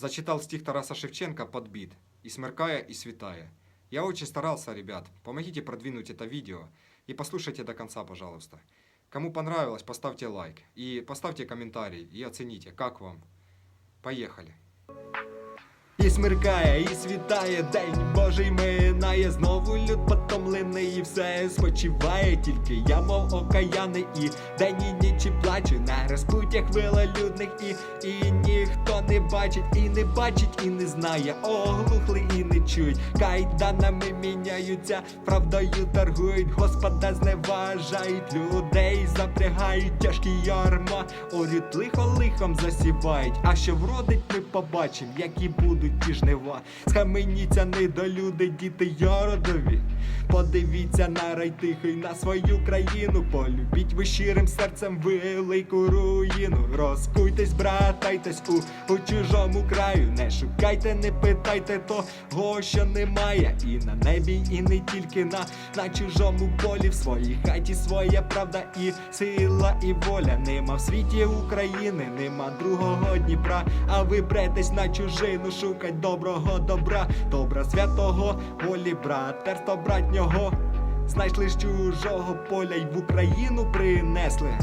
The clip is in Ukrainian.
Зачитал стих Тараса Шевченко «Подбит» и смеркая, и светая. Я очень старался, ребят. Помогите продвинуть это видео и послушайте до конца, пожалуйста. Кому понравилось, поставьте лайк и поставьте комментарий и оцените, как вам. Поехали. І смеркає, і світає день. Божий минає, знову люд потомлений, і все спочиває, тільки я, мов окаяний, і день і ніч плачу на розпуттях велолюдних, і, і ніхто не бачить, і не бачить, і не знає, оглухли і не чують. Кайданами міняються, правдою торгують, Господа зневажають, людей запрягають, тяжкі ярма, орють лихо лихом засівають. А що вродить, ми побачимо, які будуть ті жнива. Схаменіться недолюди, діти йородові. Подивіться на рай тихий, на свою країну. Полюбіть ви щирим серцем велику руїну. Розкуйтесь, братайтесь у, у чужому краю. Не шукайте, не питайте того, що немає. І на небі, і не тільки на, на чужому полі. В своїй хаті своя правда і сила, і воля. Нема в світі України, нема другого Дніпра. А ви бретесь на чужину, шукать доброго добра, добра святого волі, братерство братнього. Знайшли з чужого поля й в Україну принесли.